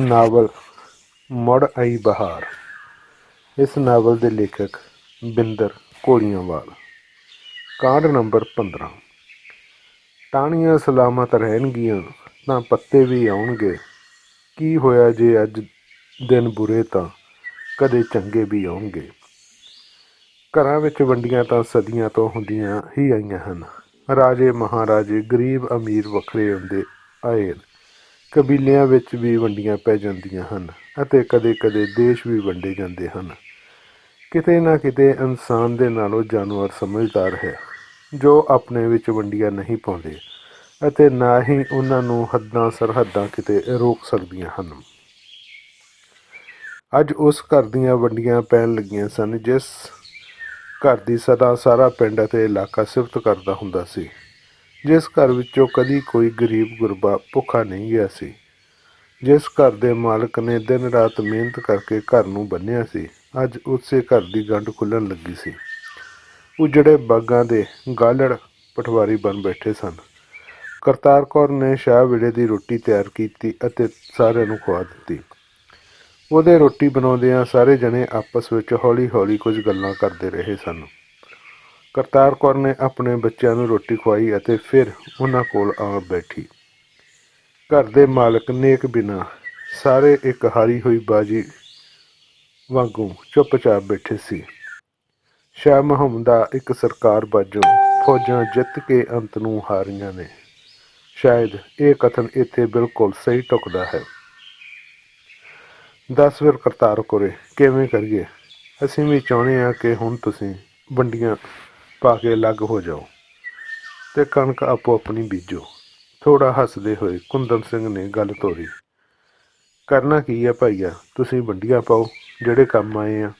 Novel ਮੁੜ ਆਈ ਬਹਾਰ। ਇਸ ਨਾਵਲ ਦੇ ਲੇਖਕ ਬਿੰਦਰ ਕੋਲੀਆਂਵਾਲ ਕਾਂਡ ਨੰਬਰ 15 ਟਾਹਣੀਆਂ ਸਲਾਮਤ ਰਹਿਣਗੀਆਂ ਤਾਂ ਪੱਤੇ ਵੀ ਆਉਣਗੇ। ਕੀ ਹੋਇਆ ਜੇ ਅੱਜ ਦਿਨ ਬੁਰੇ ਤਾਂ ਕਦੇ ਚੰਗੇ ਵੀ ਆਉਣਗੇ। ਘਰਾਂ ਵਿੱਚ ਵੰਡੀਆਂ ਤਾਂ ਸਦੀਆਂ ਤੋਂ ਹੁੰਦੀਆਂ ਹੀ ਆਈਆਂ ਹਨ। ਰਾਜੇ ਮਹਾਰਾਜੇ ਗਰੀਬ ਅਮੀਰ ਵੱਖਰੇ ਹੁੰਦੇ ਆਏ ਕਬੀਲਿਆਂ ਵਿੱਚ ਵੀ ਵੰਡੀਆਂ ਪੈ ਜਾਂਦੀਆਂ ਹਨ ਅਤੇ ਕਦੇ-ਕਦੇ ਦੇਸ਼ ਵੀ ਵੰਡੇ ਜਾਂਦੇ ਹਨ। ਕਿਤੇ ਨਾ ਕਿਤੇ ਇਨਸਾਨ ਦੇ ਨਾਲੋਂ ਜਾਨਵਰ ਸਮਝਦਾਰ ਹੈ, ਜੋ ਆਪਣੇ ਵਿੱਚ ਵੰਡੀਆਂ ਨਹੀਂ ਪਾਉਂਦੇ ਅਤੇ ਨਾ ਹੀ ਉਹਨਾਂ ਨੂੰ ਹੱਦਾਂ ਸਰਹੱਦਾਂ ਕਿਤੇ ਰੋਕ ਸਕਦੀਆਂ ਹਨ। ਅੱਜ ਉਸ ਘਰ ਦੀਆਂ ਵੰਡੀਆਂ ਪੈਣ ਲੱਗੀਆਂ ਸਨ, ਜਿਸ ਘਰ ਦੀ ਸਦਾ ਸਾਰਾ ਪਿੰਡ ਅਤੇ ਇਲਾਕਾ ਸਿਫਤ ਕਰਦਾ ਹੁੰਦਾ ਸੀ। ਜਿਸ ਘਰ ਵਿੱਚੋਂ ਕਦੀ ਕੋਈ ਗਰੀਬ ਗੁਰਬਾ ਭੁੱਖਾ ਨਹੀਂ ਗਿਆ ਸੀ, ਜਿਸ ਘਰ ਦੇ ਮਾਲਕ ਨੇ ਦਿਨ ਰਾਤ ਮਿਹਨਤ ਕਰਕੇ ਘਰ ਨੂੰ ਬੰਨਿਆ ਸੀ, ਅੱਜ ਉਸੇ ਘਰ ਦੀ ਗੰਢ ਖੁੱਲਣ ਲੱਗੀ ਸੀ। ਉਜੜੇ ਬਾਗਾਂ ਦੇ ਗਾਲੜ ਪਟਵਾਰੀ ਬਣ ਬੈਠੇ ਸਨ। ਕਰਤਾਰ ਕੌਰ ਨੇ ਸ਼ਾਹ ਵੇਲੇ ਦੀ ਰੋਟੀ ਤਿਆਰ ਕੀਤੀ ਅਤੇ ਸਾਰਿਆਂ ਨੂੰ ਖਵਾ ਦਿੱਤੀ। ਉਹਦੇ ਰੋਟੀ ਬਣਾਉਂਦਿਆਂ ਸਾਰੇ ਜਣੇ ਆਪਸ ਵਿੱਚ ਹੌਲੀ-ਹੌਲੀ ਕੁਝ ਗੱਲਾਂ ਕਰਦੇ ਰਹੇ ਸਨ। ਕਰਤਾਰ ਕੌਰ ਨੇ ਆਪਣੇ ਬੱਚਿਆਂ ਨੂੰ ਰੋਟੀ ਖਵਾਈ ਅਤੇ ਫਿਰ ਉਹਨਾਂ ਕੋਲ ਆ ਬੈਠੀ। ਘਰ ਦੇ ਮਾਲਕ ਨੇਕ ਬਿਨਾ ਸਾਰੇ ਇੱਕ ਹਾਰੀ ਹੋਈ ਬਾਜੀ ਵਾਂਗੂ ਚੁੱਪਚਾਪ ਬੈਠੇ ਸੀ। ਸ਼ਾਹ ਮੁਹੰਮਦ ਦਾ ਇੱਕ ਸਰਕਾਰ ਬਾਜੋਂ ਫੌਜਾਂ ਜਿੱਤ ਕੇ ਅੰਤ ਨੂੰ ਹਾਰੀਆਂ ਨੇ। ਸ਼ਾਇਦ ਇਹ ਕਥਨ ਇੱਥੇ ਬਿਲਕੁਲ ਸਹੀ ਟੁਕਦਾ ਹੈ। ਦਸ ਫਿਰ ਕਰਤਾਰ ਕੋਰੇ, ਕਿਵੇਂ ਕਰੀਏ? ਅਸੀਂ ਵੀ ਚਾਹੁੰਦੇ ਹਾਂ ਕਿ ਹੁਣ ਤੁਸੀਂ ਵੰਡੀਆਂ ਪਾ ਕੇ ਅਲੱਗ ਹੋ ਜਾਓ ਤੇ ਕਣਕ ਆਪੋ ਆਪਣੀ ਬੀਜੋ। ਥੋੜਾ ਹੱਸਦੇ ਹੋਏ ਕੁੰਦਨ ਸਿੰਘ ਨੇ ਗੱਲ ਤੋਰੀ। ਕਰਨਾ ਕੀ ਹੈ ਭਾਈਆ? ਤੁਸੀਂ ਵੰਡੀਆਂ ਪਾਓ, ਜਿਹੜੇ ਕੰਮ ਆਏ ਆ।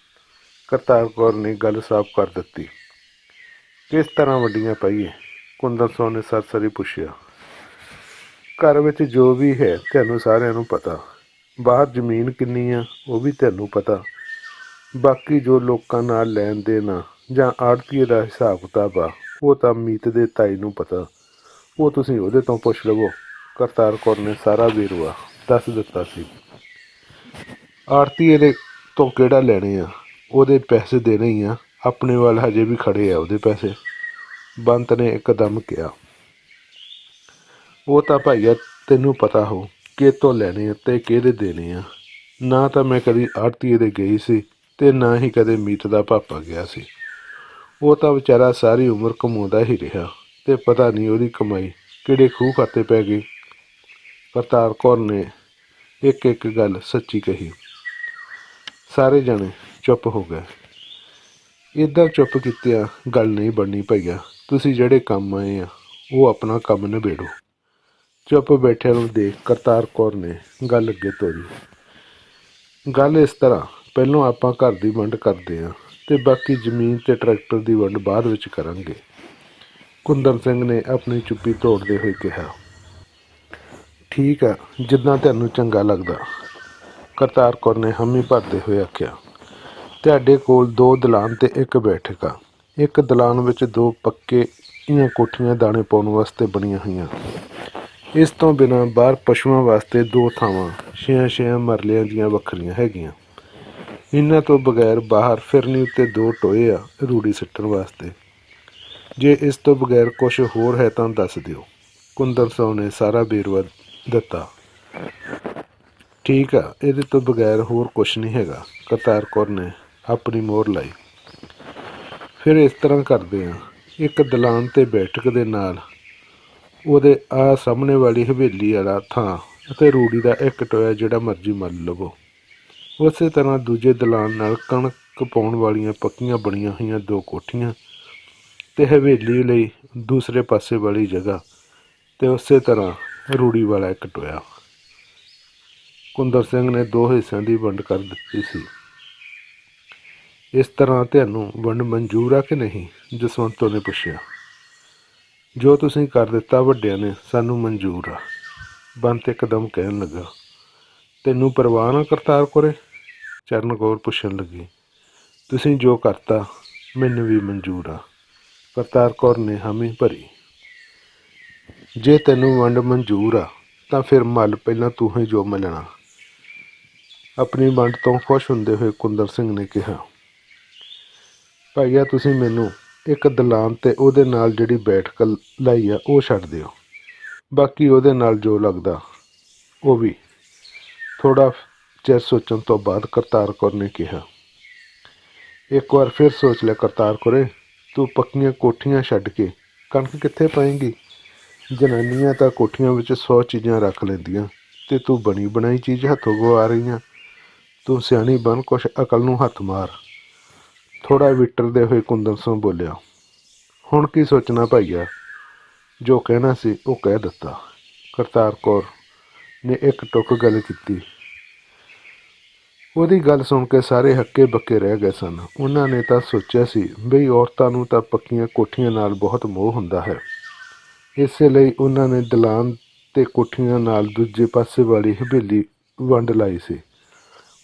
ਕਰਤਾਰ ਕੌਰ ਨੇ ਗੱਲ ਸਾਫ਼ ਕਰ ਦਿੱਤੀ। ਕਿਸ ਤਰ੍ਹਾਂ ਵੰਡੀਆਂ ਪਾਈਏ? ਕੁੰਦਨ ਸਿੰਘ ਨੇ ਸਰਸਰੀ ਪੁੱਛਿਆ। ਘਰ ਵਿੱਚ ਜੋ ਵੀ ਹੈ, ਤੁਹਾਨੂੰ ਸਾਰਿਆਂ ਨੂੰ ਪਤਾ। ਬਾਹਰ ਜ਼ਮੀਨ ਕਿੰਨੀ ਆ, ਉਹ ਵੀ ਤੁਹਾਨੂੰ ਪਤਾ। ਬਾਕੀ ਜੋ ਲੋਕਾਂ ਨਾਲ ਲੈਣ ਦੇਣ ਆ ਜਾਂ ਆੜਤੀਏ ਦਾ ਹਿਸਾਬ ਕਿਤਾਬ ਆ, ਉਹ ਤਾਂ ਮੀਤ ਦੇ ਤਾਈ ਨੂੰ ਪਤਾ। ਉਹ ਤੁਸੀਂ ਉਹਦੇ ਤੋਂ ਪੁੱਛ ਲਵੋ। ਕਰਤਾਰ ਕੌਰ ਨੇ ਸਾਰਾ ਵੇਰਵਾ ਦੱਸ ਦਿੱਤਾ ਸੀ। ਆੜਤੀਏ ਦੇ ਤੋਂ ਕਿਹੜਾ ਲੈਣੇ ਆ? ਉਹਦੇ ਪੈਸੇ ਦੇਣੇ ਹੀ ਆ। ਆਪਣੇ ਵੱਲ ਹਜੇ ਵੀ ਖੜੇ ਆ ਉਹਦੇ ਪੈਸੇ। ਬੰਤ ਨੇ ਇੱਕਦਮ ਕਿਹਾ, ਉਹ ਤਾਂ ਭਾਈਆ ਤੈਨੂੰ ਪਤਾ ਹੋ, ਕਿਹਤੋਂ ਲੈਣੇ ਆ ਤੇ ਕਿਹਦੇ ਦੇਣੇ ਆ। ਨਾ ਤਾਂ ਮੈਂ ਕਦੀ ਆੜਤੀਏ ਦੇ ਗਈ ਸੀ ਤੇ ਨਾ ਹੀ ਕਦੇ ਮੀਤ ਦਾ ਪਾਪਾ ਗਿਆ ਸੀ। ਉਹ ਤਾਂ ਵਿਚਾਰਾ ਸਾਰੀ ਉਮਰ ਕਮਾਉਂਦਾ ਹੀ ਰਿਹਾ ਤੇ ਪਤਾ ਨਹੀਂ ਉਹਦੀ ਕਮਾਈ ਕਿਹੜੇ ਖੂਹ ਖਾਤੇ ਪੈ ਗਈ। ਕਰਤਾਰ ਕੌਰ ਨੇ ਇੱਕ ਇੱਕ ਗੱਲ ਸੱਚੀ ਕਹੀ। ਸਾਰੇ ਜਣੇ ਚੁੱਪ ਹੋ ਗਏ। ਇਦਾਂ ਚੁੱਪ ਕੀਤਿਆਂ ਗੱਲ ਨਹੀਂ ਬਣਨੀ ਪਈਆ। ਤੁਸੀਂ ਜਿਹੜੇ ਕੰਮ ਆਏ ਆ, ਉਹ ਆਪਣਾ ਕੰਮ ਨਿਬੇੜੋ। ਚੁੱਪ ਬੈਠਿਆਂ ਨੂੰ ਦੇਖ ਕਰਤਾਰ ਕੌਰ ਨੇ ਗੱਲ ਅੱਗੇ ਤੋਰੀ। ਗੱਲ ਇਸ ਤਰ੍ਹਾਂ, ਪਹਿਲਾਂ ਆਪਾਂ ਘਰ ਦੀ ਵੰਡ ਕਰਦੇ ਹਾਂ ਤੇ ਬਾਕੀ ਜ਼ਮੀਨ ਤੇ ਟਰੈਕਟਰ ਦੀ ਵੰਡ ਬਾਅਦ ਵਿੱਚ ਕਰਾਂਗੇ। ਕੁੰਦਨ ਸਿੰਘ ਨੇ ਆਪਣੀ ਚੁੱਪੀ ਤੋੜਦੇ ਹੋਏ ਕਿਹਾ, ਠੀਕ ਆ, ਜਿੱਦਾਂ ਤੁਹਾਨੂੰ ਚੰਗਾ ਲੱਗਦਾ। ਕਰਤਾਰ ਕੌਰ ਨੇ ਹਮੀ ਭਰਦੇ ਹੋਏ ਆਖਿਆ, ਤੁਹਾਡੇ ਕੋਲ ਦੋ ਦਲਾਨ ਤੇ ਇੱਕ ਬੈਠਕ ਆ। ਇੱਕ ਦਲਾਨ ਵਿੱਚ ਦੋ ਪੱਕੇ ਈਆਂ ਕੋਠੀਆਂ ਦਾਣੇ ਪਾਉਣ ਵਾਸਤੇ ਬਣੀਆਂ ਹੋਈਆਂ। ਇਸ ਤੋਂ ਬਿਨਾਂ ਬਾਹਰ ਪਸ਼ੂਆਂ ਵਾਸਤੇ ਦੋ ਥਾਵਾਂ ਛੇ ਛੇ ਮਰਲਿਆਂ ਦੀਆਂ ਵੱਖਰੀਆਂ ਹੈਗੀਆਂ। ਇਹਨਾਂ ਤੋਂ ਬਗੈਰ ਬਾਹਰ ਫਿਰਨੀ ਉੱਤੇ ਦੋ ਟੋਏ ਆ ਰੂੜੀ ਸਿੱਟਣ ਵਾਸਤੇ। ਜੇ ਇਸ ਤੋਂ ਬਗੈਰ ਕੁਝ ਹੋਰ ਹੈ ਤਾਂ ਦੱਸ ਦਿਓ। ਕੁੰਦਰ ਸੌ ਨੇ ਸਾਰਾ ਬੇਰਵਾ ਦਿੱਤਾ। ਠੀਕ ਆ, ਇਹਦੇ ਤੋਂ ਬਗੈਰ ਹੋਰ ਕੁਝ ਨਹੀਂ ਹੈਗਾ। ਕਰਤਾਰ ਕੌਰ ਨੇ ਆਪਣੀ ਮੋਹਰ ਲਾਈ। ਫਿਰ ਇਸ ਤਰ੍ਹਾਂ ਕਰਦੇ ਆ। ਇੱਕ ਦਲਾਨ ਤੇ ਬੈਠਕ ਦੇ ਨਾਲ ਉਹਦੇ ਆ ਸਾਹਮਣੇ ਵਾਲੀ ਹਵੇਲੀ ਵਾਲਾ ਥਾਂ ਅਤੇ ਰੂੜੀ ਦਾ ਇੱਕ ਟੋਇਆ ਜਿਹੜਾ ਮਰਜ਼ੀ ਮੰਨ ਲਵੋ। ਉਸੇ ਤਰ੍ਹਾਂ ਦੂਜੇ ਦਲਾਨ ਨਾਲ ਕਣਕ ਪਾਉਣ ਵਾਲੀਆਂ ਪੱਕੀਆਂ ਬਣੀਆਂ ਹੋਈਆਂ ਦੋ ਕੋਠੀਆਂ ਤੇ ਹਵੇਲੀ ਲਈ ਦੂਸਰੇ ਪਾਸੇ ਵਾਲੀ ਜਗ੍ਹਾ ਤੇ ਉਸੇ ਤਰ੍ਹਾਂ ਰੂੜੀ ਵਾਲਾ ਇੱਕ ਟੋਇਆ। ਕੁੰਦਰ ਸਿੰਘ ਨੇ ਦੋ ਹਿੱਸਿਆਂ ਦੀ ਵੰਡ ਕਰ ਦਿੱਤੀ ਸੀ। ਇਸ ਤਰ੍ਹਾਂ ਤੁਹਾਨੂੰ ਵੰਡ ਮਨਜ਼ੂਰ ਆ ਕਿ ਨਹੀਂ? ਜਸਵੰਤੋ ਨੇ ਪੁੱਛਿਆ। ਜੋ ਤੁਸੀਂ ਕਰ ਦਿੱਤਾ ਵੱਡਿਆਂ ਨੇ, ਸਾਨੂੰ ਮਨਜ਼ੂਰ ਆ, ਬੰਤ ਇੱਕਦਮ ਕਹਿਣ ਲੱਗਾ। ਤੈਨੂੰ ਪਰਵਾਹ ਨਾ ਕਰਤਾਰ ਕੋਰੇ। ਚਰਨ ਕੌਰ ਪੁੱਛਣ ਲੱਗੀ, ਤੁਸੀਂ ਜੋ ਕਰਤਾ, ਮੈਨੂੰ ਵੀ ਮਨਜ਼ੂਰ ਆ। ਕਰਤਾਰ ਕੌਰ ਨੇ ਹਾਮੀ ਭਰੀ, ਜੇ ਤੈਨੂੰ ਵੰਡ ਮਨਜ਼ੂਰ ਆ, ਤਾਂ ਫਿਰ ਮੱਲ ਪਹਿਲਾਂ ਤੂੰ ਹੀ ਜੋ ਮਿਲਣਾ। ਆਪਣੀ ਵੰਡ ਤੋਂ ਖੁਸ਼ ਹੁੰਦੇ ਹੋਏ ਕੁੰਦਰ ਸਿੰਘ ਨੇ ਕਿਹਾ, ਭਾਈਆ, ਤੁਸੀਂ ਮੈਨੂੰ ਇੱਕ ਦਲਾਨ ਤੇ ਉਹਦੇ ਨਾਲ ਜਿਹੜੀ ਬੈਠਕ ਲਾਈ ਆ, ਉਹ ਛੱਡ ਦਿਓ। ਬਾਕੀ ਉਹਦੇ ਨਾਲ ਜੋ ਲੱਗਦਾ, ਉਹ ਵੀ ਥੋੜਾ ਚਿਰ ਸੋਚਣ ਤੋਂ ਬਾਅਦ ਕਰਤਾਰ ਕੌਰ ਨੇ ਕਿਹਾ, ਇੱਕ ਵਾਰ ਫਿਰ ਸੋਚ ਲੈ ਕਰਤਾਰ ਕੌਰੇ, ਤੂੰ ਪੱਕੀਆਂ ਕੋਠੀਆਂ ਛੱਡ ਕੇ ਕਣਕ ਕਿੱਥੇ ਪਾਏਂਗੀ? ਜਨਾਨੀਆਂ ਤਾਂ ਕੋਠੀਆਂ ਵਿੱਚ 100 ਚੀਜ਼ਾਂ ਰੱਖ ਲੈਂਦੀਆਂ ਤੇ ਤੂੰ ਬਣੀ ਬਣਾਈ ਚੀਜ਼ ਹੱਥੋਂ ਗਵਾ ਰਹੀਆਂ। ਤੂੰ ਸਿਆਣੀ ਬਣ, ਕੁਛ ਅਕਲ ਨੂੰ ਹੱਥ ਮਾਰ। ਥੋੜਾ ਵਿਟਰਦੇ ਹੋਏ ਕੁੰਦਨ ਸਿੰਘ ਬੋਲਿਆ, ਹੁਣ ਕੀ ਸੋਚਣਾ ਭਾਈਆ? ਜੋ ਕਹਿਣਾ ਸੀ ਉਹ ਕਹਿ ਦਿੱਤਾ। ਕਰਤਾਰ ਕੌਰ ਨੇ ਇੱਕ ਟੁੱਕ ਗੱਲ ਕੀਤੀ। ਉਹਦੀ ਗੱਲ ਸੁਣ ਕੇ ਸਾਰੇ ਹੱਕੇ ਬੱਕੇ ਰਹਿ ਗਏ ਸਨ। ਉਹਨਾਂ ਨੇ ਤਾਂ ਸੋਚਿਆ ਸੀ, ਬਈ ਔਰਤਾਂ ਨੂੰ ਤਾਂ ਪੱਕੀਆਂ ਕੋਠੀਆਂ ਨਾਲ ਬਹੁਤ ਮੋਹ ਹੁੰਦਾ ਹੈ। ਇਸੇ ਲਈ ਉਹਨਾਂ ਨੇ ਦਲਾਨ ਤੇ ਕੋਠੀਆਂ ਨਾਲ ਦੂਜੇ ਪਾਸੇ ਵਾਲੀ ਹਵੇਲੀ ਵੰਡ ਲਾਈ ਸੀ।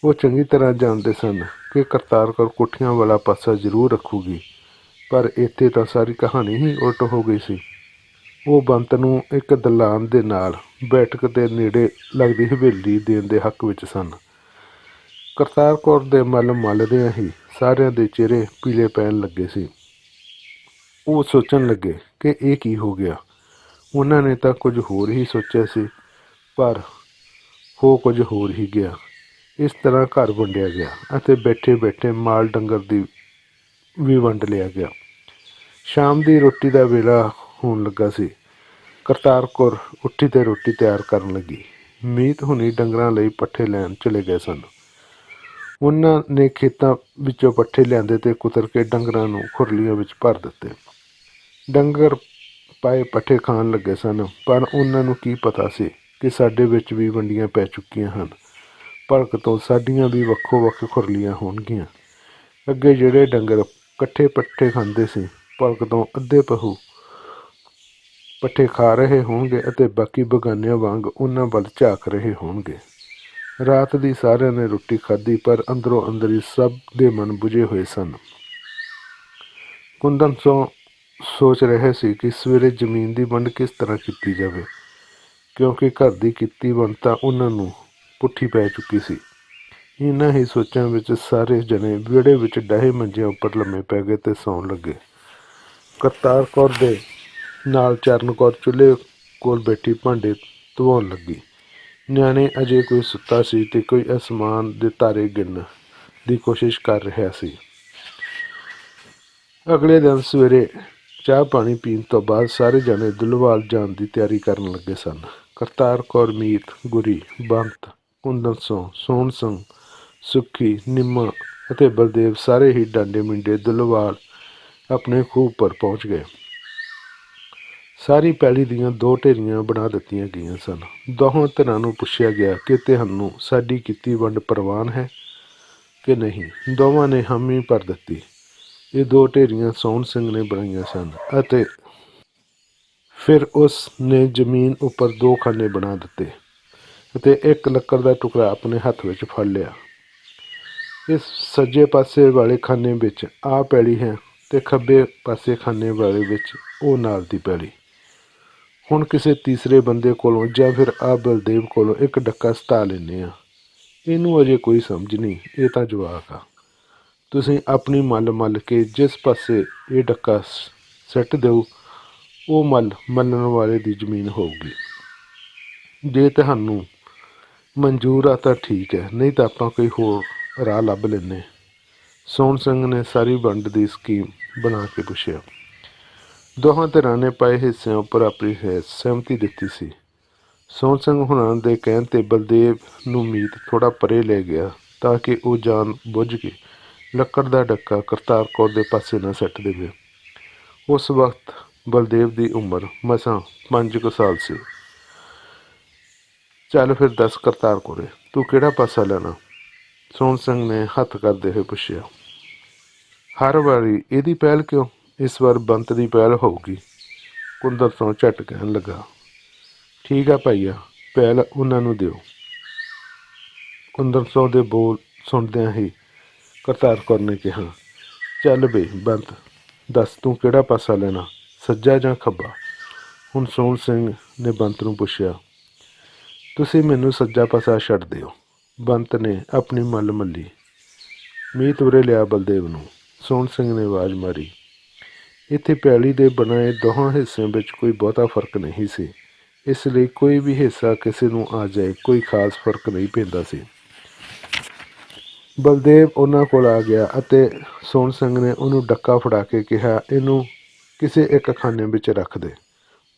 ਉਹ ਚੰਗੀ ਤਰ੍ਹਾਂ ਜਾਣਦੇ ਸਨ ਕਿ ਕਰਤਾਰ ਕੌਰ ਕੋਠੀਆਂ ਵਾਲਾ ਪਾਸਾ ਜ਼ਰੂਰ ਰੱਖੂਗੀ, ਪਰ ਇੱਥੇ ਤਾਂ ਸਾਰੀ ਕਹਾਣੀ ਹੀ ਉਲਟ ਹੋ ਗਈ ਸੀ। ਉਹ ਬੰਤ ਨੂੰ ਇੱਕ ਦਲਾਨ ਦੇ ਨਾਲ ਬੈਠਕ ਦੇ ਨੇੜੇ ਲੱਗਦੀ ਹਵੇਲੀ ਦੇਣ ਦੇ ਹੱਕ ਵਿੱਚ ਸਨ। ਕਰਤਾਰ ਕੌਰ ਦੇ ਮੱਲ ਮੱਲਦਿਆਂ ਹੀ ਸਾਰਿਆਂ ਦੇ ਚਿਹਰੇ ਪੀਲੇ ਪੈਣ ਲੱਗੇ ਸੀ। ਉਹ ਸੋਚਣ ਲੱਗੇ ਕਿ ਇਹ ਕੀ ਹੋ ਗਿਆ। ਉਹਨਾਂ ਨੇ ਤਾਂ ਕੁਝ ਹੋਰ ਹੀ ਸੋਚਿਆ ਸੀ, ਪਰ ਹੋ ਕੁਝ ਹੋਰ ਹੀ ਗਿਆ। ਇਸ ਤਰ੍ਹਾਂ ਘਰ ਵੰਡਿਆ ਗਿਆ ਅਤੇ ਬੈਠੇ ਬੈਠੇ ਮਾਲ ਡੰਗਰ ਦੀ ਵੀ ਵੰਡ ਲਿਆ ਗਿਆ। ਸ਼ਾਮ ਦੀ ਰੋਟੀ ਦਾ ਵੇਲਾ ਹੋਣ ਲੱਗਾ ਸੀ। ਕਰਤਾਰ ਕੌਰ ਉੱਠੀ ਤੇ ਰੋਟੀ ਤਿਆਰ ਕਰਨ ਲੱਗੀ। ਮੀਤ ਹੁਣੀ ਡੰਗਰਾਂ ਲਈ ਪੱਠੇ ਲੈਣ ਚਲੇ ਗਏ ਸਨ। ਉਹਨਾਂ ਨੇ ਖੇਤਾਂ ਵਿੱਚੋਂ ਪੱਠੇ ਲਿਆਂਦੇ ਤੇ ਕੁਤਰ ਕੇ ਡੰਗਰਾਂ ਨੂੰ ਖੁਰਲੀਆਂ ਵਿੱਚ ਭਰ ਦਿੱਤੇ। ਡੰਗਰ ਪਾਏ ਪੱਠੇ ਖਾਣ ਲੱਗੇ ਸਨ, ਪਰ ਉਹਨਾਂ ਨੂੰ ਕੀ ਪਤਾ ਸੀ ਕਿ ਸਾਡੇ ਵਿੱਚ ਵੀ ਵੰਡੀਆਂ ਪੈ ਚੁੱਕੀਆਂ ਹਨ। ਭਲਕ ਤੋਂ ਸਾਡੀਆਂ ਵੀ ਵੱਖੋ ਵੱਖ ਖੁਰਲੀਆਂ ਹੋਣਗੀਆਂ। ਅੱਗੇ ਜਿਹੜੇ ਡੰਗਰ ਇਕੱਠੇ ਪੱਠੇ ਖਾਂਦੇ ਸੀ, ਭਲਕ ਤੋਂ ਅੱਧੇ ਪਹੂ ਪੱਠੇ ਖਾ ਰਹੇ ਹੋਣਗੇ ਅਤੇ ਬਾਕੀ ਬਗਾਨਿਆਂ ਵਾਂਗ ਉਹਨਾਂ ਵੱਲ ਝਾਕ ਰਹੇ ਹੋਣਗੇ। ਰਾਤ ਦੀ ਸਾਰਿਆਂ ਨੇ ਰੋਟੀ ਖਾਧੀ, ਪਰ ਅੰਦਰੋਂ ਅੰਦਰ ਹੀ ਸਭ ਦੇ ਮਨ ਬੁਝੇ ਹੋਏ ਸਨ। ਕੁੰਦਨ ਸੋ ਸੋਚ ਰਹੇ ਸੀ ਕਿ ਸਵੇਰੇ ਜ਼ਮੀਨ ਦੀ ਵੰਡ ਕਿਸ ਤਰ੍ਹਾਂ ਕੀਤੀ ਜਾਵੇ, ਕਿਉਂਕਿ ਘਰ ਦੀ ਕੀਤੀ ਵੰਡ ਤਾਂ ਉਹਨਾਂ ਨੂੰ ਪੁੱਠੀ ਪੈ ਚੁੱਕੀ ਸੀ। ਇਹਨਾਂ ਹੀ ਸੋਚਾਂ ਵਿੱਚ ਸਾਰੇ ਜਣੇ ਵਿਹੜੇ ਵਿੱਚ ਡਾਹੇ ਮੰਜਿਆਂ ਉੱਪਰ ਲੰਮੇ ਪੈ ਗਏ ਤੇ ਸੌਣ ਲੱਗੇ। ਕਰਤਾਰ ਕੌਰ ਦੇ ਨਾਲ ਚਰਨ ਕੌਰ ਚੁੱਲ੍ਹੇ ਕੋਲ ਬੈਠੀ ਭਾਂਡੇ ਧਵਾਉਣ ਲੱਗੀ। ਨਿਆਣੇ ਅਜੇ ਕੋਈ ਸੁੱਤਾ ਸੀ ਤੇ ਕੋਈ ਅਸਮਾਨ ਦੇ ਤਾਰੇ ਗਿਣਨ ਦੀ ਕੋਸ਼ਿਸ਼ ਕਰ ਰਿਹਾ ਸੀ। ਅਗਲੇ ਦਿਨ ਸਵੇਰੇ ਚਾਹ ਪਾਣੀ ਪੀਣ ਤੋਂ ਬਾਅਦ ਸਾਰੇ ਜਣੇ ਦੁੱਲਵਾਲ ਜਾਣ ਦੀ ਤਿਆਰੀ ਕਰਨ ਲੱਗੇ ਸਨ। ਕਰਤਾਰ ਕੌਰ, ਮੀਤ, ਗੁਰੀ, ਬੰਤ, ਕੁੰਦਨ ਸਿੰਘ, ਸੋਹਣ ਸਿੰਘ, ਸੁੱਖੀ, ਨਿੰਮਾ ਅਤੇ ਬਲਦੇਵ ਸਾਰੇ ਹੀ ਡਾਂਡੇ ਮਿੰਡੇ ਦੁੱਲਵਾਲ ਆਪਣੇ ਖੂਹ ਪਰ ਪਹੁੰਚ ਗਏ। ਸਾਰੀ ਪੈਲੀ ਦੀਆਂ ਦੋ ਢੇਰੀਆਂ ਬਣਾ ਦਿੱਤੀਆਂ ਗਈਆਂ ਸਨ। ਦੋਹਾਂ ਧਿਰਾਂ ਨੂੰ ਪੁੱਛਿਆ ਗਿਆ ਕਿ ਤੁਹਾਨੂੰ ਸਾਡੀ ਕੀਤੀ ਵੰਡ ਪ੍ਰਵਾਨ ਹੈ ਕਿ ਨਹੀਂ? ਦੋਵਾਂ ਨੇ ਹਾਮੀ ਭਰ ਦਿੱਤੀ। ਇਹ ਦੋ ਢੇਰੀਆਂ ਸੋਹਣ ਸਿੰਘ ਨੇ ਬਣਾਈਆਂ ਸਨ ਅਤੇ ਫਿਰ ਉਸ ਨੇ ਜ਼ਮੀਨ ਉੱਪਰ ਦੋ ਖਾਨੇ ਬਣਾ ਦਿੱਤੇ ਅਤੇ ਇੱਕ ਲੱਕੜ ਦਾ ਟੁਕੜਾ ਆਪਣੇ ਹੱਥ ਵਿੱਚ ਫੜ ਲਿਆ। ਇਸ ਸੱਜੇ ਪਾਸੇ ਵਾਲੇ ਖਾਨੇ ਵਿੱਚ ਆ ਪੈਲੀ ਹੈ ਤੇ ਖੱਬੇ ਪਾਸੇ ਖਾਨੇ ਵਾਲੇ ਵਿੱਚ ਉਹ ਨਾਲ ਦੀ ਪੈਲੀ ਹੁਣ ਕਿਸੇ ਤੀਸਰੇ ਬੰਦੇ ਕੋਲੋਂ ਜਾਂ ਫਿਰ ਆ ਬਲਦੇਵ ਕੋਲੋਂ ਇੱਕ ਡੱਕਾ ਸਤਾ ਲੈਨੇ ਆ ਇਹਨੂੰ ਅਜੇ ਕੋਈ ਸਮਝ ਨਹੀਂ, ਇਹ ਤਾਂ ਜਵਾਕ ਆ। ਤੁਸੀਂ ਆਪਣੀ ਮੱਲ ਮੱਲ ਕੇ ਜਿਸ ਪਾਸੇ ਇਹ ਡੱਕਾ ਸ- ਸੱਟ ਦਿਓ ਉਹ ਮੱਲ ਮੰਨਣ ਵਾਲੇ ਦੀ ਜ਼ਮੀਨ ਹੋਊਗੀ। ਜੇ ਤੁਹਾਨੂੰ ਮਨਜ਼ੂਰ ਆ ਤਾਂ ਠੀਕ ਹੈ, ਨਹੀਂ ਤਾਂ ਆਪਾਂ ਕੋਈ ਹੋਰ ਰਾਹ ਲੱਭ ਲੈਨੇ ਸੋਹਣ ਸਿੰਘ ਨੇ ਸਾਰੀ ਵੰਡ ਦੀ ਸਕੀਮ ਬਣਾ ਕੇ ਪੁੱਛਿਆ। ਦੋਹਾਂ ਧਿਰਾਂ ਨੇ ਪਾਏ ਹਿੱਸਿਆਂ ਉੱਪਰ ਆਪਣੀ ਹੈ ਸਹਿਮਤੀ ਦਿੱਤੀ ਸੀ। ਸੋਹਣ ਸਿੰਘ ਹੁਣਾਂ ਦੇ ਕਹਿਣ ਤੇ ਬਲਦੇਵ ਨੂੰ ਮੀਤ ਥੋੜਾ ਪਰੇ ਲੈ ਗਿਆ ਤਾਂ ਕਿ ਉਹ ਜਾਣ ਬੁੱਝ ਕੇ ਲੱਕੜ ਦਾ ਡੱਕਾ ਕਰਤਾਰ ਕੌਰ ਦੇ ਪਾਸੇ ਨਾ ਸੱਟ ਦੇਵੇ। ਉਸ ਵਕਤ ਬਲਦੇਵ ਦੀ ਉਮਰ ਮਸਾਂ 5 ਕੁ ਸਾਲ ਸੀ। ਚੱਲ ਫਿਰ ਦੱਸ ਕਰਤਾਰ ਕੋਰੇ, ਤੂੰ ਕਿਹੜਾ ਪਾਸਾ ਲੈਣਾ? ਸੋਹਣ ਸਿੰਘ ਨੇ ਹੱਥ ਕਰਦੇ ਹੋਏ ਪੁੱਛਿਆ। ਹਰ ਵਾਰੀ, ਇਹਦੀ ਪਹਿਲ ਕਿਉਂ? ਇਸ ਵਾਰ ਬੰਤ ਦੀ ਪਹਿਲ ਹੋਊਗੀ। ਕੁੰਦਰ ਤੋਂ ਝਟ ਕਹਿਣ ਲੱਗਾ, ਠੀਕ ਆ ਭਾਈਆ ਪਹਿਲ ਉਹਨਾਂ ਨੂੰ ਦਿਓ। ਕੁੰਦਰ ਤੋਂ ਦੇ ਬੋਲ ਸੁਣਦਿਆਂ ਹੀ ਕਰਤਾਰ ਕੌਰ ਨੇ ਕਿਹਾ, ਚੱਲ ਬੇ ਬੰਤ, ਦੱਸ ਤੂੰ ਕਿਹੜਾ ਪਾਸਾ ਲੈਣਾ, ਸੱਜਾ ਜਾਂ ਖੱਬਾ? ਹੁਣ ਸੋਹਣ ਸਿੰਘ ਨੇ ਬੰਤ ਨੂੰ ਪੁੱਛਿਆ, ਤੁਸੀਂ ਮੈਨੂੰ ਸੱਜਾ ਪਾਸਾ ਛੱਡ ਦਿਓ। ਬੰਤ ਨੇ ਆਪਣੀ ਮੱਲ ਮੱਲੀ ਮੀਤ ਉਰੇ ਲਿਆ ਬਲਦੇਵ ਨੂੰ। ਸੋਹਣ ਸਿੰਘ ਨੇ ਆਵਾਜ਼ ਮਾਰੀ ਇੱਥੇ ਪੈਲੀ ਦੇ ਬਣਾਏ ਦੋਹਾਂ ਹਿੱਸਿਆਂ ਵਿੱਚ ਕੋਈ ਬਹੁਤਾ ਫ਼ਰਕ ਨਹੀਂ ਸੀ। ਇਸ ਲਈ ਕੋਈ ਵੀ ਹਿੱਸਾ ਕਿਸੇ ਨੂੰ ਆ ਜਾਏ, ਕੋਈ ਖਾਸ ਫ਼ਰਕ ਨਹੀਂ ਪੈਂਦਾ ਸੀ। ਬਲਦੇਵ ਉਹਨਾਂ ਕੋਲ ਆ ਗਿਆ ਅਤੇ ਸੋਹਣ ਸਿੰਘ ਨੇ ਉਹਨੂੰ ਡੱਕਾ ਫੜਾ ਕੇ ਕਿਹਾ, ਇਹਨੂੰ ਕਿਸੇ ਇੱਕ ਖਾਨੇ ਵਿੱਚ ਰੱਖ ਦੇ।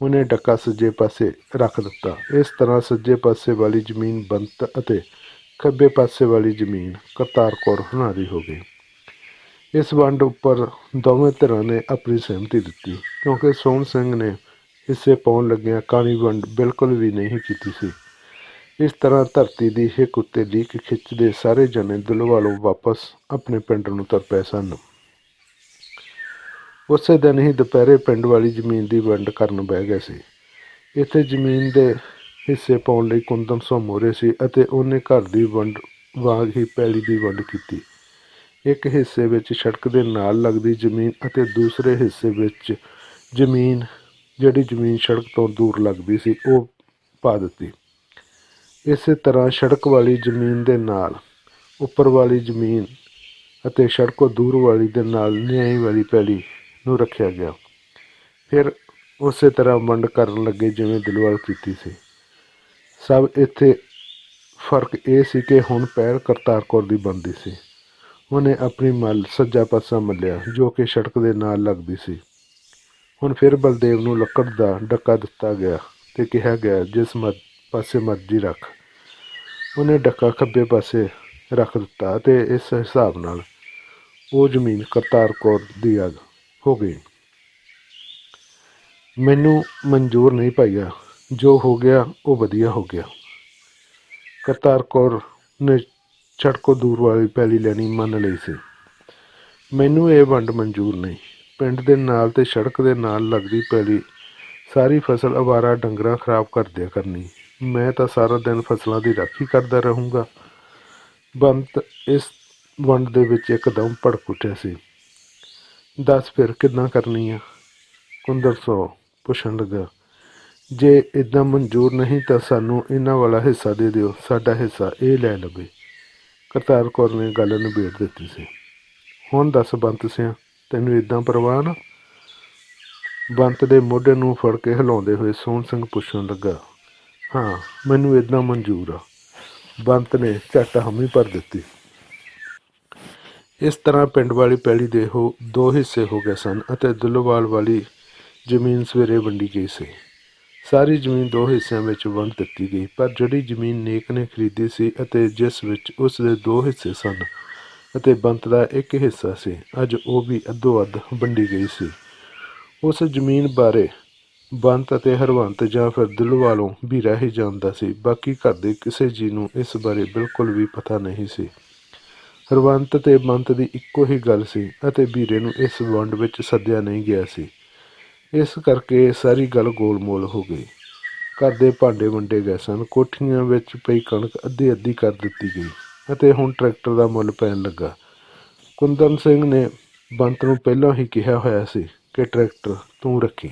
ਉਹਨੇ ਡੱਕਾ ਸੱਜੇ ਪਾਸੇ ਰੱਖ ਦਿੱਤਾ। ਇਸ ਤਰ੍ਹਾਂ ਸੱਜੇ ਪਾਸੇ ਵਾਲੀ ਜ਼ਮੀਨ ਬੰਤ ਅਤੇ ਖੱਬੇ ਪਾਸੇ ਵਾਲੀ ਜ਼ਮੀਨ ਕਰਤਾਰ ਕੌਰ ਹੁਣਾਂ ਹੋ ਗਈ। ਇਸ ਵੰਡ ਉੱਪਰ ਦੋਵੇਂ ਧਿਰਾਂ ਨੇ ਆਪਣੀ ਸਹਿਮਤੀ ਦਿੱਤੀ, ਕਿਉਂਕਿ ਸੋਹਣ ਸਿੰਘ ਨੇ ਹਿੱਸੇ ਪਾਉਣ ਲੱਗਿਆਂ ਕਾਲੀ ਵੰਡ ਬਿਲਕੁਲ ਵੀ ਨਹੀਂ ਕੀਤੀ ਸੀ। ਇਸ ਤਰ੍ਹਾਂ ਧਰਤੀ ਦੀ ਹਿੱਕ ਉੱਤੇ ਲੀਕ ਖਿੱਚਦੇ ਸਾਰੇ ਜਣੇ ਦਿਲਵਾਲੋਂ ਵਾਪਸ ਆਪਣੇ ਪਿੰਡ ਨੂੰ ਤੁਰ ਪਏ ਸਨ। ਉਸੇ ਦਿਨ ਹੀ ਦੁਪਹਿਰੇ ਪਿੰਡ ਵਾਲੀ ਜ਼ਮੀਨ ਦੀ ਵੰਡ ਕਰਨ ਬਹਿ ਗਏ ਸੀ। ਇੱਥੇ ਜ਼ਮੀਨ ਦੇ ਹਿੱਸੇ ਪਾਉਣ ਲਈ ਕੁੰਦਨ ਸੋ ਮੋਰੇ ਸੀ ਅਤੇ ਉਹਨੇ ਘਰ ਦੀ ਵੰਡ ਵਾਂਗ ਹੀ ਪੈਲੀ ਦੀ ਵੰਡ ਕੀਤੀ। ਇੱਕ ਹਿੱਸੇ ਵਿੱਚ ਸੜਕ ਦੇ ਨਾਲ ਲੱਗਦੀ ਜ਼ਮੀਨ ਅਤੇ ਦੂਸਰੇ ਹਿੱਸੇ ਵਿੱਚ ਜ਼ਮੀਨ, ਜਿਹੜੀ ਜ਼ਮੀਨ ਸੜਕ ਤੋਂ ਦੂਰ ਲੱਗਦੀ ਸੀ, ਉਹ ਪਾ ਦਿੱਤੀ। ਇਸੇ ਤਰ੍ਹਾਂ ਸੜਕ ਵਾਲੀ ਜ਼ਮੀਨ ਦੇ ਨਾਲ ਉੱਪਰ ਵਾਲੀ ਜ਼ਮੀਨ ਅਤੇ ਸੜਕੋਂ ਦੂਰ ਵਾਲੀ ਦੇ ਨਾਲ ਨਿਆਈ ਵਾਲੀ ਪੈਲੀ ਨੂੰ ਰੱਖਿਆ ਗਿਆ। ਫਿਰ ਉਸੇ ਤਰ੍ਹਾਂ ਵੰਡ ਕਰਨ ਲੱਗੇ ਜਿਵੇਂ ਦਿਲਵਾਲ ਕੀਤੀ ਸੀ। ਸਭ ਇੱਥੇ ਫ਼ਰਕ ਇਹ ਸੀ ਕਿ ਹੁਣ ਪਹਿਲ ਕਰਤਾਰ ਕੌਰ ਦੀ ਬਣਦੀ ਸੀ। ਉਹਨੇ ਆਪਣੀ ਮੱਲ ਸੱਜਾ ਪਾਸਾ ਮੱਲਿਆ, ਜੋ ਕਿ ਸੜਕ ਦੇ ਨਾਲ ਲੱਗਦੀ ਸੀ। ਹੁਣ ਫਿਰ ਬਲਦੇਵ ਨੂੰ ਲੱਕੜ ਦਾ ਡੱਕਾ ਦਿੱਤਾ ਗਿਆ ਤੇ ਕਿਹਾ ਗਿਆ, ਜਿਸ ਮਰ ਪਾਸੇ ਮਰਜ਼ੀ ਰੱਖ। ਉਹਨੇ ਡੱਕਾ ਖੱਬੇ ਪਾਸੇ ਰੱਖ ਦਿੱਤਾ ਤੇ ਇਸ ਹਿਸਾਬ ਨਾਲ ਉਹ ਜ਼ਮੀਨ ਕਰਤਾਰ ਕੌਰ ਦੀ ਅੱਗ ਹੋ ਗਈ। ਮੈਨੂੰ ਮਨਜ਼ੂਰ ਨਹੀਂ ਪਾਈਆ ਜੋ ਹੋ ਗਿਆ ਉਹ ਵਧੀਆ ਹੋ ਗਿਆ। ਕਰਤਾਰ ਕੌਰ ਨੇ ਛੜਕੋ ਦੂਰ ਵਾਲੀ ਪੈਲੀ ਲੈਣੀ ਮੰਨ ਲਈ ਸੀ। ਮੈਨੂੰ ਇਹ ਵੰਡ ਮਨਜ਼ੂਰ ਨਹੀਂ। ਪਿੰਡ ਦੇ ਨਾਲ ਤੇ ਸੜਕ ਦੇ ਨਾਲ ਲੱਗਦੀ ਪੈਲੀ ਸਾਰੀ ਫਸਲ ਅਵਾਰਾ ਡੰਗਰਾਂ ਖਰਾਬ ਕਰ ਦਿਆ ਕਰਨੀ। ਮੈਂ ਤਾਂ ਸਾਰਾ ਦਿਨ ਫਸਲਾਂ ਦੀ ਰਾਖੀ ਕਰਦਾ ਰਹੂੰਗਾ। ਬੰਤ ਇਸ ਵੰਡ ਦੇ ਵਿੱਚ ਇੱਕਦਮ ਭੜਕ ਉੱਠਿਆ ਸੀ। ਦੱਸ ਫਿਰ ਕਿੱਦਾਂ ਕਰਨੀ ਆ? ਕੁੰਦਰ ਸੋ ਪੁੱਛਣ ਲੱਗਾ। ਜੇ ਇਦਾਂ ਮਨਜ਼ੂਰ ਨਹੀਂ ਤਾਂ ਸਾਨੂੰ ਇਹਨਾਂ ਵਾਲਾ ਹਿੱਸਾ ਦੇ ਦਿਓ। ਸਾਡਾ ਹਿੱਸਾ ਇਹ ਲੈ ਲਵੇ। ਕਰਤਾਰ ਕੌਰ ਨੇ ਗੱਲ ਨਿਬੇੜ ਦਿੱਤੀ ਸੀ। ਹੁਣ ਦੱਸ ਬੰਤ ਸਿਆ, ਤੈਨੂੰ ਇਦਾਂ ਪਰਵਾਹ ਨਾ? ਬੰਤ ਦੇ ਮੋਢੇ ਨੂੰ ਫੜ ਕੇ ਹਿਲਾਉਂਦੇ ਹੋਏ ਸੋਹਣ ਸਿੰਘ ਪੁੱਛਣ ਲੱਗਾ, ਹਾਂ, ਮੈਨੂੰ ਇਦਾਂ ਮਨਜ਼ੂਰ ਆ। ਬੰਤ ਨੇ ਝੱਟ ਹਮੀ ਭਰ ਦਿੱਤੀ। ਇਸ ਤਰ੍ਹਾਂ ਪਿੰਡ ਵਾਲੀ ਪੈਲੀ ਦੇ ਹੋ, ਦੋ ਹਿੱਸੇ ਹੋ ਗਏ ਸਨ ਅਤੇ ਦੁੱਲੋਵਾਲ ਵਾਲੀ ਜ਼ਮੀਨ ਸਵੇਰੇ ਵੰਡੀ ਗਈ ਸੀ। ਸਾਰੀ ਜ਼ਮੀਨ ਦੋ ਹਿੱਸਿਆਂ ਵਿੱਚ ਵੰਡ ਦਿੱਤੀ ਗਈ, ਪਰ ਜਿਹੜੀ ਜ਼ਮੀਨ ਨੇਕ ਨੇ ਖਰੀਦੀ ਸੀ ਅਤੇ ਜਿਸ ਵਿੱਚ ਉਸ ਦੇ ਦੋ ਹਿੱਸੇ ਸਨ ਅਤੇ ਬੰਤ ਦਾ ਇੱਕ ਹਿੱਸਾ ਸੀ, ਅੱਜ ਉਹ ਵੀ ਅੱਧੋ ਅੱਧ ਵੰਡੀ ਗਈ ਸੀ। ਉਸ ਜ਼ਮੀਨ ਬਾਰੇ ਬੰਤ ਅਤੇ ਹਰਵੰਤ ਜਾਂ ਫਿਰ ਦਿਲ ਵਾਲੋਂ ਵੀ ਰਹਿ ਜਾਂਦਾ ਸੀ, ਬਾਕੀ ਘਰ ਦੇ ਕਿਸੇ ਜੀ ਨੂੰ ਇਸ ਬਾਰੇ ਬਿਲਕੁਲ ਵੀ ਪਤਾ ਨਹੀਂ ਸੀ। ਹਰਵੰਤ ਤੇ ਬੰਤ ਦੀ ਇੱਕੋ ਹੀ ਗੱਲ ਸੀ ਅਤੇ ਵੀਰੇ ਨੂੰ ਇਸ ਵੰਡ ਵਿੱਚ ਸੱਦਿਆ ਨਹੀਂ ਗਿਆ ਸੀ। ਇਸ ਕਰਕੇ ਸਾਰੀ ਗੱਲ ਗੋਲਮੋਲ ਹੋ ਗਈ। ਘਰ ਦੇ ਭਾਂਡੇ ਵੰਡੇ ਗਏ ਸਨ। ਕੋਠੀਆਂ ਵਿੱਚ ਪਈ ਕਣਕ ਅੱਧੀ ਅੱਧੀ ਕਰ ਦਿੱਤੀ ਗਈ ਅਤੇ ਹੁਣ ਟਰੈਕਟਰ ਦਾ ਮੁੱਲ ਪੈਣ ਲੱਗਾ। ਕੁੰਦਨ ਸਿੰਘ ਨੇ ਬੰਤ ਨੂੰ ਪਹਿਲਾਂ ਹੀ ਕਿਹਾ ਹੋਇਆ ਸੀ ਕਿ ਟਰੈਕਟਰ ਤੂੰ ਰੱਖੀ।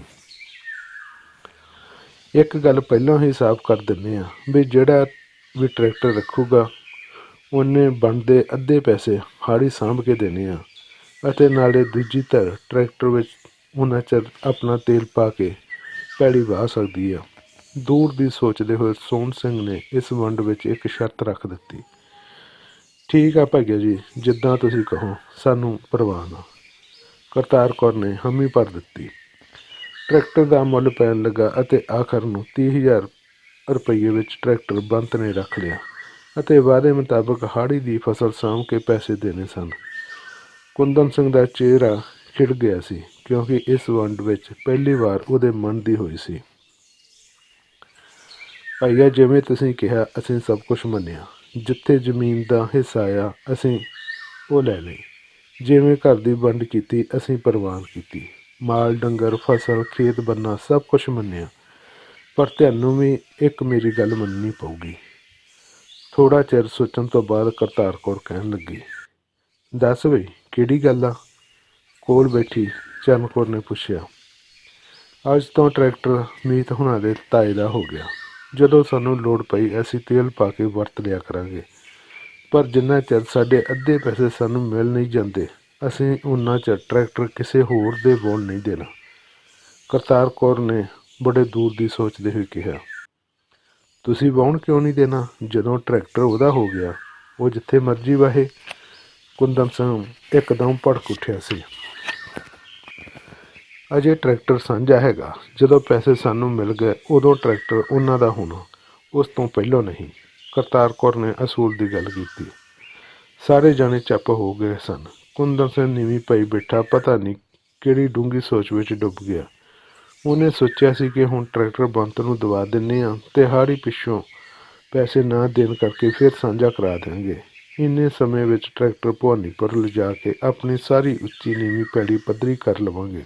ਇੱਕ ਗੱਲ ਪਹਿਲਾਂ ਹੀ ਸਾਫ਼ ਕਰ ਦਿੰਦੇ ਆ ਵੀ ਜਿਹੜਾ ਵੀ ਟਰੈਕਟਰ ਰੱਖੂਗਾ, ਉਹਨੇ ਬਣਦੇ ਅੱਧੇ ਪੈਸੇ ਹਾੜੀ ਸਾਂਭ ਕੇ ਦੇਣੇ ਆ ਅਤੇ ਨਾਲੇ ਦੂਜੀ ਧਰ ਟਰੈਕਟਰ ਵਿੱਚ ਉਹਨਾਂ ਚਿਰ ਆਪਣਾ ਤੇਲ ਪਾ ਕੇ ਪੈੜੀ ਵਾਹ ਸਕਦੀ ਆ। ਦੂਰ ਦੀ ਸੋਚਦੇ ਹੋਏ ਸੋਹਣ ਸਿੰਘ ਨੇ ਇਸ ਵੰਡ ਵਿੱਚ ਇੱਕ ਸ਼ਰਤ ਰੱਖ ਦਿੱਤੀ। ਠੀਕ ਆ ਭਾਈਆ ਜੀ, ਜਿੱਦਾਂ ਤੁਸੀਂ ਕਹੋ, ਸਾਨੂੰ ਪਰਵਾਹ ਨਾ। ਕਰਤਾਰ ਕੌਰ ਨੇ ਹਮੀ ਭਰ ਦਿੱਤੀ। ਟਰੈਕਟਰ ਦਾ ਮੁੱਲ ਪੈਣ ਲੱਗਾ ਅਤੇ ਆਖਰ ਨੂੰ 30000 ਰੁਪਏ ਵਿੱਚ ਟਰੈਕਟਰ ਬੰਤ ਨੇ ਰੱਖ ਲਿਆ ਅਤੇ ਵਾਅਦੇ ਮੁਤਾਬਕ ਹਾੜੀ ਦੀ ਫਸਲ ਸਾਂਭ ਕੇ ਪੈਸੇ ਦੇਣੇ ਸਨ। ਕੁੰਦਨ ਸਿੰਘ ਦਾ ਚਿਹਰਾ ਖਿੜ ਗਿਆ ਸੀ। ਕਿਉਂਕਿ ਇਸ ਵੰਡ ਵਿੱਚ ਪਹਿਲੀ ਵਾਰ ਉਹਦੇ ਮਨ ਦੀ ਹੋਈ ਸੀ। ਭਾਈਆ, ਜਿਵੇਂ ਤੁਸੀਂ ਕਿਹਾ, ਅਸੀਂ ਸਭ ਕੁਝ ਮੰਨਿਆ। ਜਿੱਥੇ ਜ਼ਮੀਨ ਦਾ ਹਿੱਸਾ ਆ, ਅਸੀਂ ਉਹ ਲੈ ਲਈ। ਜਿਵੇਂ ਘਰ ਦੀ ਵੰਡ ਕੀਤੀ, ਅਸੀਂ ਪ੍ਰਵਾਨ ਕੀਤੀ। ਮਾਲ, ਡੰਗਰ, ਫਸਲ, ਖੇਤ, ਬੰਨਾ, ਸਭ ਕੁਝ ਮੰਨਿਆ। ਪਰ ਤੁਹਾਨੂੰ ਵੀ ਇੱਕ ਮੇਰੀ ਗੱਲ ਮੰਨਣੀ ਪਊਗੀ। ਥੋੜਾ ਚਿਰ ਸੋਚਣ ਤੋਂ ਬਾਅਦ ਕਰਤਾਰ ਕੌਰ ਕਹਿਣ ਲੱਗੀ, ਦੱਸ ਬਈ, ਕਿਹੜੀ ਗੱਲ ਆ? ਕੋਲ ਬੈਠੀ ਚਰਨ ਕੌਰ ਨੇ ਪੁੱਛਿਆ, ਅੱਜ ਤੋਂ ਟਰੈਕਟਰ ਮੀਤ ਹੁਣਾਂ ਦੇ ਤਾਏ ਦਾ ਹੋ ਗਿਆ। ਜਦੋਂ ਸਾਨੂੰ ਲੋੜ ਪਈ, ਅਸੀਂ ਤੇਲ ਪਾ ਕੇ ਵਰਤ ਲਿਆ ਕਰਾਂਗੇ। ਪਰ ਜਿੰਨਾ ਚਿਰ ਸਾਡੇ ਅੱਧੇ ਪੈਸੇ ਸਾਨੂੰ ਮਿਲ ਨਹੀਂ ਜਾਂਦੇ, ਅਸੀਂ ਉਹਨਾਂ ਚਿਰ ਟਰੈਕਟਰ ਕਿਸੇ ਹੋਰ ਦੇ ਬੋਲ ਨਹੀਂ ਦੇਣਾ। ਕਰਤਾਰ ਕੌਰ ਨੇ ਬੜੇ ਦੂਰ ਦੀ ਸੋਚਦੇ ਹੋਏ ਕਿਹਾ, ਤੁਸੀਂ ਵਾਹੁਣ ਕਿਉਂ ਨਹੀਂ ਦੇਣਾ? ਜਦੋਂ ਟਰੈਕਟਰ ਉਹਦਾ ਹੋ ਗਿਆ, ਉਹ ਜਿੱਥੇ ਮਰਜ਼ੀ ਵਾਹੇ। ਕੁੰਦਨ ਸਿੰਘ ਇੱਕਦਮ ਭੜਕ ਉੱਠਿਆ ਸੀ। ਅਜੇ ਟਰੈਕਟਰ ਸਾਂਝਾ ਹੈਗਾ। ਜਦੋਂ ਪੈਸੇ ਸਾਨੂੰ ਮਿਲ ਗਏ, ਉਦੋਂ ਟਰੈਕਟਰ ਉਹਨਾਂ ਦਾ ਹੋਣਾ, ਉਸ ਤੋਂ ਪਹਿਲਾਂ ਨਹੀਂ। ਕਰਤਾਰ ਕੌਰ ਨੇ ਅਸੂਲ ਦੀ ਗੱਲ ਕੀਤੀ। ਸਾਰੇ ਜਾਣੇ ਚੱਪ ਹੋ ਗਏ ਸਨ। ਕੁੰਦਨ ਸਿੰਘ ਨੀਵੀਂ ਪਈ ਬੈਠਾ, ਪਤਾ ਨਹੀਂ ਕਿਹੜੀ ਡੂੰਗੀ ਸੋਚ ਵਿੱਚ ਡੁੱਬ ਗਿਆ। ਉਹਨੇ ਸੋਚਿਆ ਸੀ ਕਿ ਹੁਣ ਟਰੈਕਟਰ ਬੰਤ ਨੂੰ ਦਵਾ ਦਿੰਨੇ ਆ ਤੇ ਹਾੜੀ ਪਿੱਛੋਂ ਪੈਸੇ ਨਾ ਦੇਣ ਕਰਕੇ ਫਿਰ ਸਾਂਝਾ ਕਰਾ ਦੇਣਗੇ ਇੰਨੇ ਸਮੇਂ ਵਿੱਚ ਟਰੈਕਟਰ ਭਵਾਨੀਪੁਰ ਲਿਜਾ ਕੇ ਆਪਣੀ ਸਾਰੀ ਉੱਚੀ ਨੀਵੀਂ ਪੈੜੀ ਪੱਧਰੀ ਕਰ ਲਵਾਂਗੇ।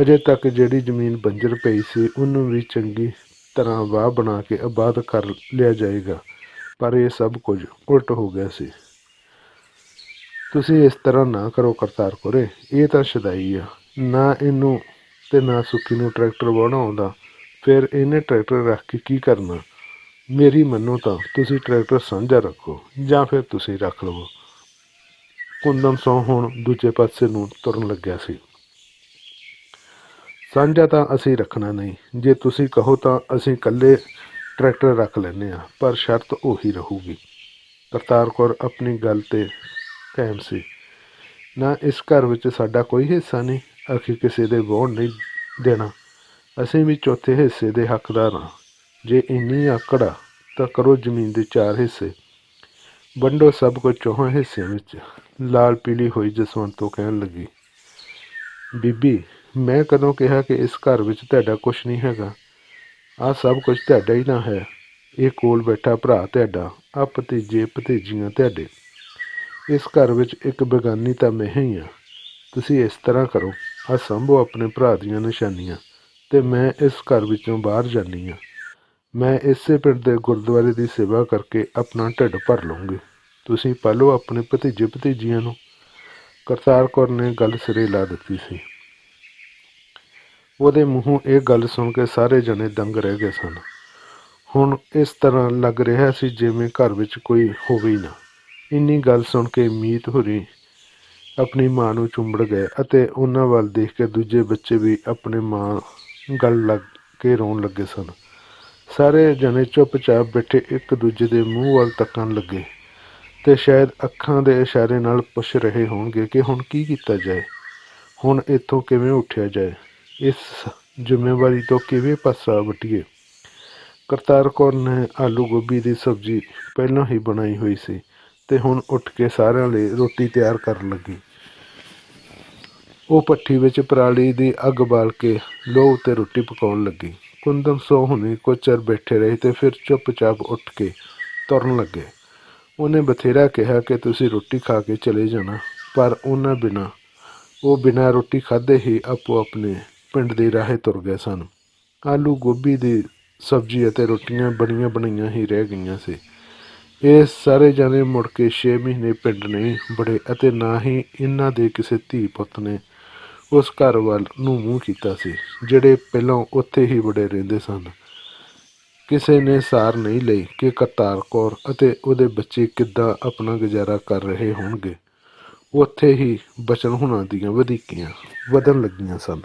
ਅਜੇ ਤੱਕ ਜਿਹੜੀ ਜ਼ਮੀਨ ਬੰਜਰ ਪਈ ਸੀ, ਉਹਨੂੰ ਵੀ ਚੰਗੀ ਤਰ੍ਹਾਂ ਵਾਹ ਬਣਾ ਕੇ ਆਬਾਦ ਕਰ ਲਿਆ ਜਾਏਗਾ। ਪਰ ਇਹ ਸਭ ਕੁਝ ਉਲਟ ਹੋ ਗਿਆ ਸੀ। ਤੁਸੀਂ ਇਸ ਤਰ੍ਹਾਂ ਨਾ ਕਰੋ ਕਰਤਾਰ ਕੋਰੇ ਇਹ ਤਾਂ ਸ਼ਦਾਈ ਆ। ਨਾ ਇਹਨੂੰ ਤੇ ਨਾ ਸੁੱਕੀ ਨੂੰ ਟਰੈਕਟਰ ਵਾਹੁਣਾ ਆਉਂਦਾ। ਫਿਰ ਇਹਨੇ ਟਰੈਕਟਰ ਰੱਖ ਕੇ ਕੀ ਕਰਨਾ? ਮੇਰੀ ਮੰਨੋ ਤਾਂ ਤੁਸੀਂ ਟਰੈਕਟਰ ਸਾਂਝਾ ਰੱਖੋ, ਜਾਂ ਫਿਰ ਤੁਸੀਂ ਰੱਖ ਲਵੋ। ਕੁੰਦਨ ਸੌ ਹੁਣ ਦੂਜੇ ਪਾਸੇ ਨੂੰ ਤੁਰਨ ਲੱਗਿਆ ਸੀ। ਸਾਂਝਾ ਤਾਂ ਅਸੀਂ ਰੱਖਣਾ ਨਹੀਂ। ਜੇ ਤੁਸੀਂ ਕਹੋ ਤਾਂ ਅਸੀਂ ਇਕੱਲੇ ਟਰੈਕਟਰ ਰੱਖ ਲੈਨੇ ਆ ਪਰ ਸ਼ਰਤ ਉਹੀ ਰਹੂਗੀ। ਕਰਤਾਰ ਕੌਰ ਆਪਣੀ ਗੱਲ ਤੇ ਕਾਇਮ ਸੀ। ਨਾ ਇਸ ਘਰ ਵਿੱਚ ਸਾਡਾ ਕੋਈ ਹਿੱਸਾ ਨਹੀਂ ਆਖੀ ਕਿਸੇ ਦੇ ਵੋਟ ਨਹੀਂ ਦੇਣਾ। ਅਸੀਂ ਵੀ ਚੌਥੇ ਹਿੱਸੇ ਦੇ ਹੱਕਦਾਰ ਹਾਂ। ਜੇ ਇੰਨੀ ਆਕੜਾ ਤਾਂ ਕਰੋ ਜ਼ਮੀਨ ਦੇ ਚਾਰ ਹਿੱਸੇ। ਵੰਡੋ ਸਭ ਕੁਝ ਚੌਹਾਂ ਹਿੱਸਿਆਂ ਵਿੱਚ। ਲਾਲ ਪੀਲੀ ਹੋਈ ਜਸਵੰਤੋ ਕਹਿਣ ਲੱਗੀ, ਬੀਬੀ ਮੈਂ ਕਦੋਂ ਕਿਹਾ ਕਿ ਇਸ ਘਰ ਵਿੱਚ ਤੁਹਾਡਾ ਕੁਝ ਨਹੀਂ ਹੈਗਾ? ਆਹ ਸਭ ਕੁਝ ਤੁਹਾਡਾ ਹੀ ਨਾ ਹੈ। ਇਹ ਕੋਲ ਬੈਠਾ ਭਰਾ ਤੁਹਾਡਾ ਆ ਭਤੀਜੇ ਭਤੀਜੀਆਂ ਤੁਹਾਡੇ। ਇਸ ਘਰ ਵਿੱਚ ਇੱਕ ਬੇਗਾਨੀ ਤਾਂ ਮੈਂ ਹੀ ਆ ਤੁਸੀਂ ਇਸ ਤਰ੍ਹਾਂ ਕਰੋ। ਆ ਸੰਭੋ ਆਪਣੇ ਭਰਾ ਦੀਆਂ ਨਿਸ਼ਾਨੀਆਂ ਤੇ ਮੈਂ ਇਸ ਘਰ ਵਿੱਚੋਂ ਬਾਹਰ ਜਾਨੀ ਆ ਮੈਂ ਇਸੇ ਪਿੰਡ ਦੇ ਗੁਰਦੁਆਰੇ ਦੀ ਸੇਵਾ ਕਰਕੇ ਆਪਣਾ ਢਿੱਡ ਭਰ ਲਵਾਂਗੀ ਤੁਸੀਂ ਪਾਲੋ ਆਪਣੇ ਭਤੀਜੇ ਭਤੀਜੀਆਂ ਨੂੰ। ਕਰਤਾਰ ਕੌਰ ਨੇ ਗੱਲ ਸਿਰੇ ਲਾ ਦਿੱਤੀ ਸੀ। ਉਹਦੇ ਮੂੰਹੋਂ ਇਹ ਗੱਲ ਸੁਣ ਕੇ ਸਾਰੇ ਜਣੇ ਦੰਗ ਰਹਿ ਗਏ ਸਨ। ਹੁਣ ਇਸ ਤਰ੍ਹਾਂ ਲੱਗ ਰਿਹਾ ਸੀ ਜਿਵੇਂ ਘਰ ਵਿੱਚ ਕੋਈ ਹੋਵੇ ਹੀ ਨਾ। ਇੰਨੀ ਗੱਲ ਸੁਣ ਕੇ ਮੀਤ ਹੋਰੀ ਆਪਣੀ ਮਾਂ ਨੂੰ ਚੁੰਬੜ ਗਏ ਅਤੇ ਉਹਨਾਂ ਵੱਲ ਦੇਖ ਕੇ ਦੂਜੇ ਬੱਚੇ ਵੀ ਆਪਣੇ ਮਾਂ ਗੱਲ ਲੱਗ ਕੇ ਰੋਣ ਲੱਗੇ ਸਨ। ਸਾਰੇ ਜਣੇ ਚੁੱਪਚਾਪ ਬੈਠੇ ਇੱਕ ਦੂਜੇ ਦੇ ਮੂੰਹ ਵੱਲ ਤੱਕਣ ਲੱਗੇ ਤੇ ਸ਼ਾਇਦ ਅੱਖਾਂ ਦੇ ਇਸ਼ਾਰੇ ਨਾਲ ਪੁੱਛ ਰਹੇ ਹੋਣਗੇ ਕਿ ਹੁਣ ਕੀ ਕੀਤਾ ਜਾਏ, ਹੁਣ ਇੱਥੋਂ ਕਿਵੇਂ ਉੱਠਿਆ ਜਾਏ। ਇਸ ਜ਼ਿੰਮੇਵਾਰੀ ਤੋਂ ਕਿਵੇਂ ਪਾਸਾ ਵਟੀਏ? ਕਰਤਾਰ ਕੌਰ ਨੇ ਆਲੂ ਗੋਭੀ ਦੀ ਸਬਜ਼ੀ ਪਹਿਲਾਂ ਹੀ ਬਣਾਈ ਹੋਈ ਸੀ ਤੇ ਹੁਣ ਉੱਠ ਕੇ ਸਾਰਿਆਂ ਲਈ ਰੋਟੀ ਤਿਆਰ ਕਰਨ ਲੱਗੀ। ਉਹ ਭੱਠੀ ਵਿੱਚ ਪਰਾਲੀ ਦੀ ਅੱਗ ਬਾਲ ਕੇ ਲੋਹ ਉੱਤੇ ਰੋਟੀ ਪਕਾਉਣ ਲੱਗੀ। ਕੁੰਦਨ ਸੋ ਹੁਣੇ ਕੁਝ ਚਿਰ ਬੈਠੇ ਰਹੇ ਤੇ ਫਿਰ ਚੁੱਪਚਾਪ ਉੱਠ ਕੇ ਤੁਰਨ ਲੱਗੇ। ਉਹਨੇ ਬਥੇਰਾ ਕਿਹਾ ਕਿ ਤੁਸੀਂ ਰੋਟੀ ਖਾ ਕੇ ਚਲੇ ਜਾਣਾ, ਪਰ ਉਹਨਾਂ ਬਿਨਾ, ਉਹ ਬਿਨਾਂ ਰੋਟੀ ਖਾਦੇ ਹੀ ਆਪੋ ਆਪਣੇ ਪਿੰਡ ਦੇ ਰਾਹੇ ਤੁਰ ਗਏ ਸਨ। ਆਲੂ, ਗੋਭੀ ਦੀ ਸਬਜ਼ੀ ਅਤੇ ਰੋਟੀਆਂ ਬਣੀਆਂ ਬਣਾਈਆਂ ਹੀ ਰਹਿ ਗਈਆਂ ਸੀ। ਇਹ ਸਾਰੇ ਜਣੇ ਮੁੜ ਕੇ 6 ਮਹੀਨੇ ਪਿੰਡ ਨਹੀਂ ਬੜੇ ਅਤੇ ਨਾ ਹੀ ਇਹਨਾਂ ਦੇ ਕਿਸੇ ਧੀ ਪੁੱਤ ਨੇ ਉਸ ਘਰ ਵੱਲ ਨੂੰ ਮੂੰਹ ਕੀਤਾ ਸੀ, ਜਿਹੜੇ ਪਹਿਲਾਂ ਉੱਥੇ ਹੀ ਬੜੇ ਰਹਿੰਦੇ ਸਨ। ਕਿਸੇ ਨੇ ਸਾਰ ਨਹੀਂ ਲਈ ਕਿ ਕਰਤਾਰ ਕੌਰ ਅਤੇ ਉਹਦੇ ਬੱਚੇ ਕਿੱਦਾਂ ਆਪਣਾ ਗੁਜ਼ਾਰਾ ਕਰ ਰਹੇ ਹੋਣਗੇ। ਉੱਥੇ ਹੀ ਬਚਨ ਹੁਣਾਂ ਦੀਆਂ ਵਧੀਕੀਆਂ ਵਧਣ ਲੱਗੀਆਂ ਸਨ।